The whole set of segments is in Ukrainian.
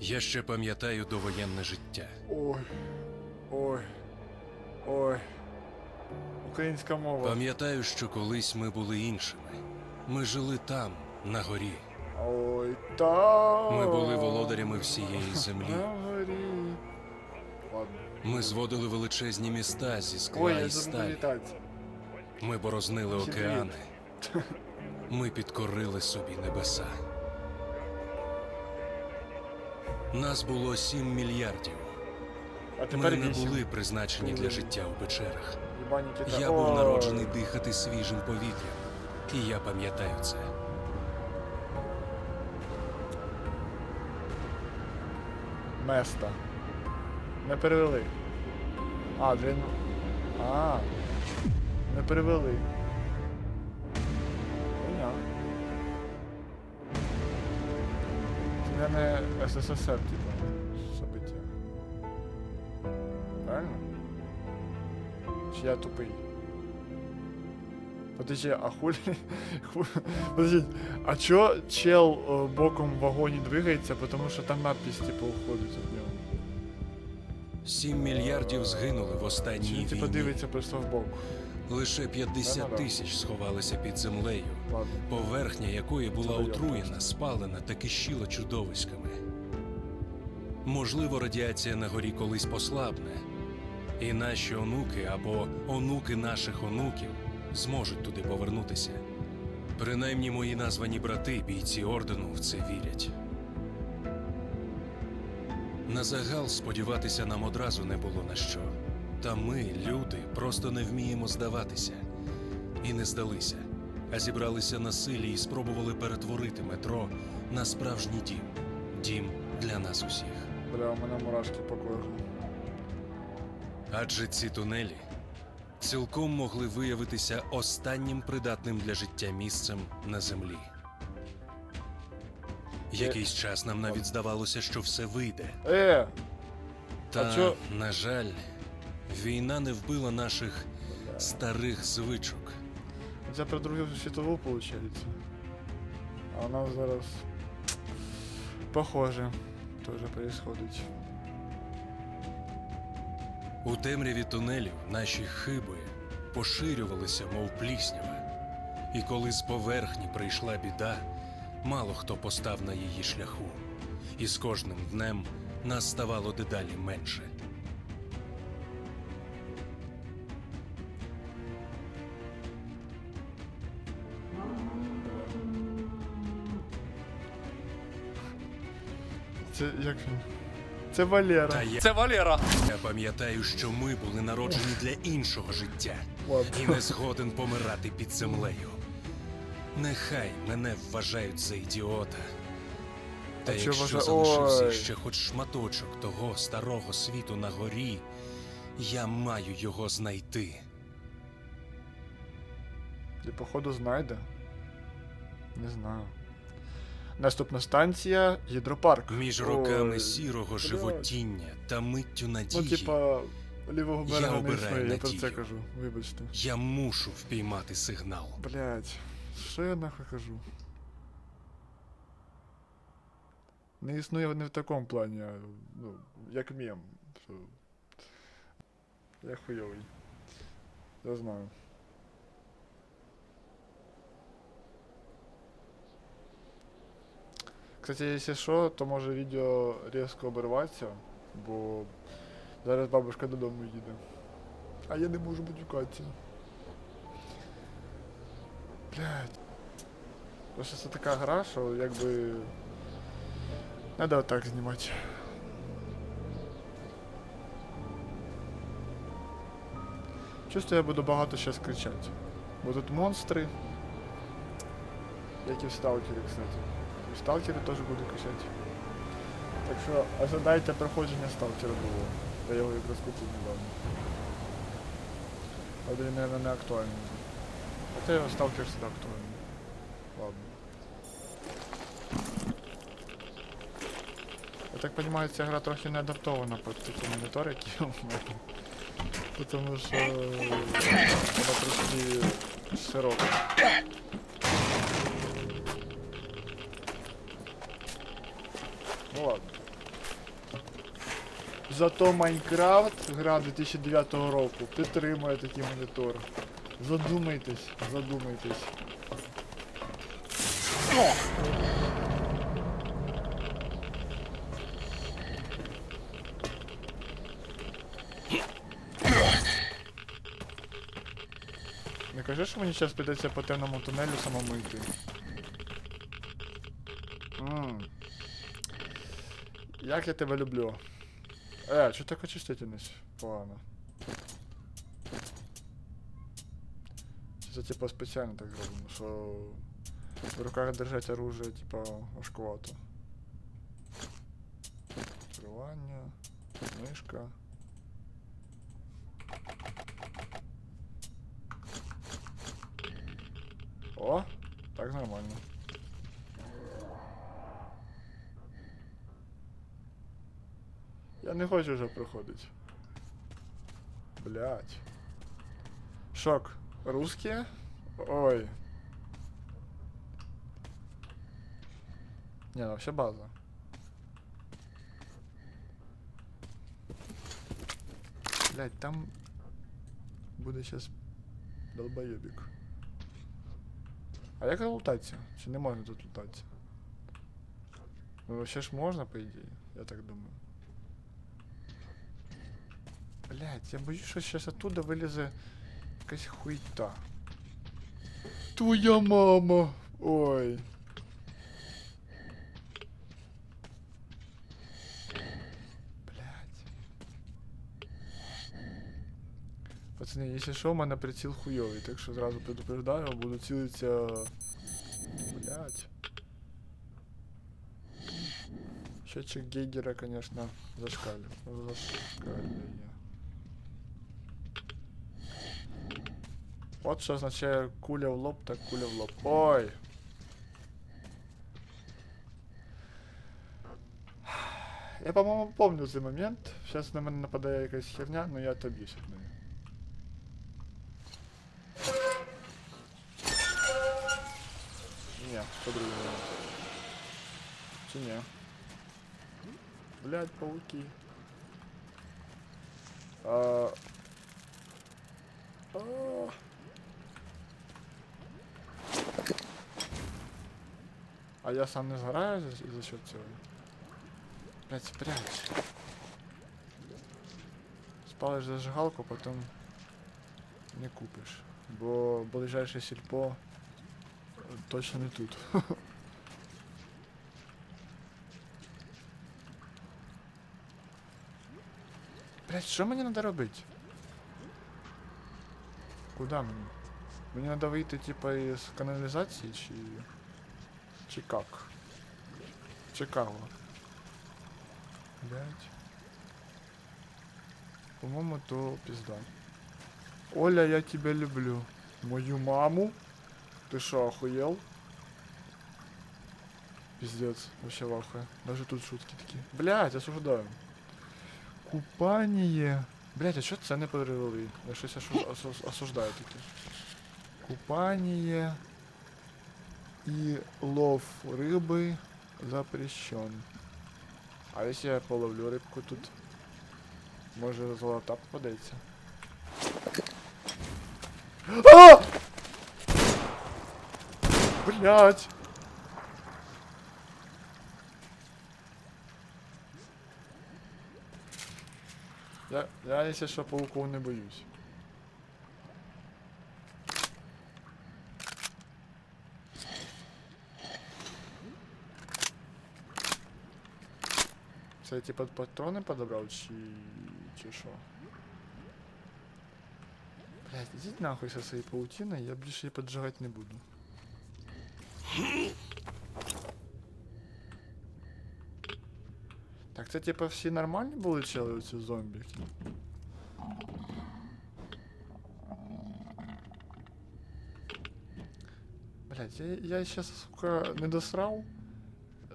Я ще пам'ятаю довоєнне життя. Ой. Ой. Ой. Українська мова. Пам'ятаю, що колись ми були іншими. Ми жили там, на горі. Ой, та. Ми були володарями всієї землі. На горі. Ладно. Ми зводили величезні міста зі Ой, скла я і сталі. Ми борознили океани. Ми підкорили собі небеса. Нас було сім мільярдів. А тепер Ми не вісім. були призначені для життя у печерах. Єбані кита. Я був народжений дихати свіжим повітрям, і я пам'ятаю це. Места. Не перевели. А, для... А. Не перевели. Понятно. Це не СССР, типа, события. Правильно? Чи я тупий? Подожди, а хулі... ху- Подожди, а чё чел э, боком в вагоне двигается, потому что там надпись типа уходит от него? Сім мільярдів згинули в Чи останній він типа війні. дивиться просто в бок? Лише 50 тисяч сховалися під землею, поверхня якої була отруєна, спалена та кишіла чудовиськами. Можливо, радіація на горі колись послабне, і наші онуки або онуки наших онуків зможуть туди повернутися. Принаймні мої названі брати, бійці ордену, в це вірять. На загал сподіватися нам одразу не було на що. Та ми, люди, просто не вміємо здаватися. І не здалися, а зібралися на силі і спробували перетворити метро на справжній дім. Дім для нас усіх. Бля, у мене мурашки по. Адже ці тунелі цілком могли виявитися останнім придатним для життя місцем на землі. Якийсь час нам навіть здавалося, що все вийде. Е! Та, чо- на жаль, війна не вбила наших старих звичок. Це про Другу світову виходить. А у нас зараз похоже теж происходить. У темряві тунелів наші хиби поширювалися, мов пліснява. І коли з поверхні прийшла біда, мало хто постав на її шляху. І з кожним днем нас ставало дедалі менше. Це як він? Це Валера. Та я, Це Валера. я пам'ятаю, що ми були народжені для іншого життя Ладно. і не згоден помирати під землею. Нехай мене вважають за ідіота. Та А чого якщо вважа- залишився Ой. ще хоч шматочок того старого світу на горі, я маю його знайти. І походу знайде. Не знаю. Наступна станція гідропарк. Між роками Ой. сірого блядь. животіння та миттю Ну, надії типа, лівого Я берега не обираю існує, я про це надію. кажу. Вибачте. я мушу впіймати сигнал. Блять, що я нахуй кажу? Не існує не в такому плані, а ну, як мем. Що... Я хуйовий. Я знаю. Кстати, якщо що, то може відео різко обірватися, бо зараз бабушка додому їде. А я не можу матюкатися. Блядь. Просто це така гра, що якби. Надо отак знімати. Чувствую, я буду багато зараз кричати. Бо тут монстри. Як і в сталкері, кстати. Сталкері теж буду кричати. Так що ожидайте проходження сталкера було. Я його якраз купив недавно. Але мабуть, не актуальний. Хоча сталкер всегда актуальний. Ладно. Я так понимаю, ця гра трохи не адаптована під такі монітори, які у мене. Тому що вона трошки широка. Ну ладно. Зато Майнкрафт, гра 2009 року, підтримує такий монітор. Задумайтесь, задумайтесь. Не кажи, що мені зараз прийдеться по темному тунелю самому йти. Як я тебе люблю. Е, що така чувствительність? Погано. Це типа спеціально так зроблено, що в руках держать оружие, типа, важкувато. Керування, мишка. О, так нормально. Я не хочу вже проходити. Блять. Шок. Русские? Ой. Не, ну вообще база. Блять, там буде сейчас долбоебик. А як лутатися? Чи не можна тут лутатися? Ну вообще ж можна, по ідеї, я так думаю. Блять, я боюсь, що зараз оттуда вилізе якась хуйта. Твоя мама! Ой. Блять. Пацани, якщо що, у мене приціл хуйовий, так що зразу предупреждаю, буду цілитися. Блять. Счетчик Гейгера, конечно, зашкалив. Зашкалює. От що означає куля в лоб, так куля в лоб. Ой! Я, по-моєму, помню цей момент. Зараз на мене нападає якась херня, но я отоб'юсь від неї. Ні, по-другому. Чи ні? Блядь, пауки. А... А... А я сам не згораю за, за счет цього? Блять, спрячь. Спалиш зажигалку, потім не купиш. Бо ближайше сільпо точно не тут. Блять, що мені треба робити? Куда мені? Мені треба вийти типа із каналізації чи. Чи как? Чи? Блять. По-моему, то пизда. Оля, я тебя люблю. Мою маму? Ты шо, охуел? Пиздец, вообще в. Даже тут шутки такие. Блять, осуждаю. Купание. Блять, а що це не перевели? Я щось осуждаю таке. Купание и лов рыбы запрещен. А если я половлю рыбку тут? Може золота попадеться. А! Блять! Я, я, если що, пауков не боюсь. Це типа патрони подобрав чи. чи що? Блять, ідіть нахуй со своєю паутиною, я більше її поджигати не буду. Так, це типа всі нормальні були чели оці зомбі? Блять, я, я сейчас, сука, не досрав.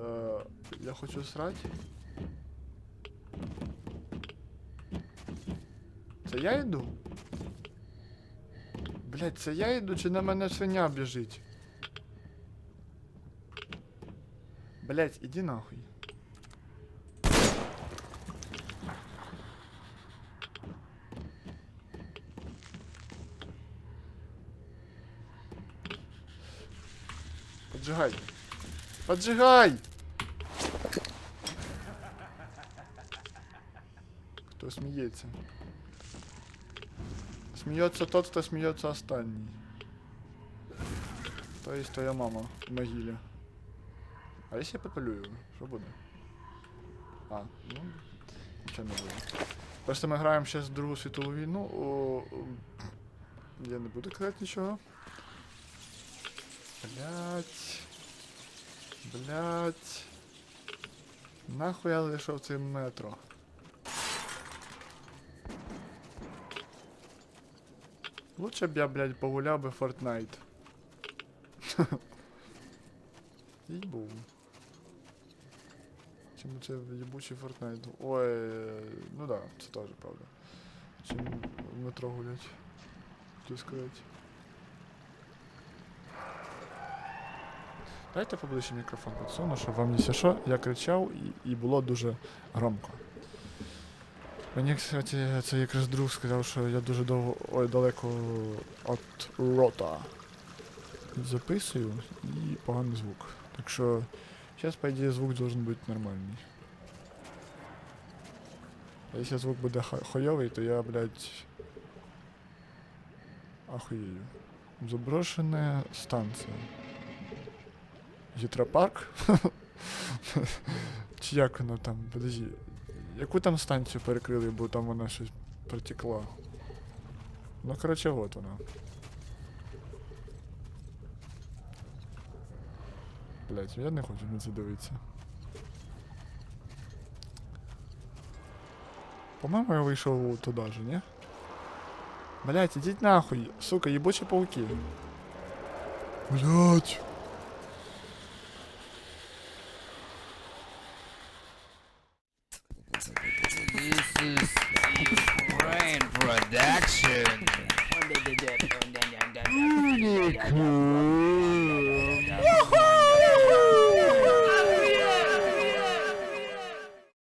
Е, я хочу срать. Це я йду? Блять, це я йду чи на мене свиня біжить? Блять, іди нахуй. Поджигай. Поджигай! Хто сміється? Сміється тот, хто сміється останній. То есть твоя мама в могилі. А якщо я попалюю, що буде? А, ну, нічого не буде. Просто ми граємо зараз Другу світову війну. О, я не буду казати нічого. Блять. Блять. Нахуй я зайшов це метро. Лучше б я, блядь, погуляв би Fortnite. Їбу. Чим це єбучий Fortnite? Ой, ну да, це теж правда. Чим в метро гулять. Хотів сказати. Дайте поближче мікрофон підсуну, щоб вам не що, я кричав і, і було дуже громко. Мені, кстати, це якраз друг сказав, що я дуже довго ой, далеко від рота записую і поганий звук. Так що зараз, по ідеї, звук должен бути нормальний. А якщо звук буде хо- хуйовий, то я, блядь, охуею. Заброшена станція. Гідропарк? Чи як воно там? Подожди. Яку там станцію перекрили, бо там вона щось протекла. Ну, коротше, от вона. Блять, я не хочу на це дивитися. По-моєму, я вийшов туди же, ні? Блять, ідіть нахуй, сука, їбучі пауки. Блять. Action! Pretty cool.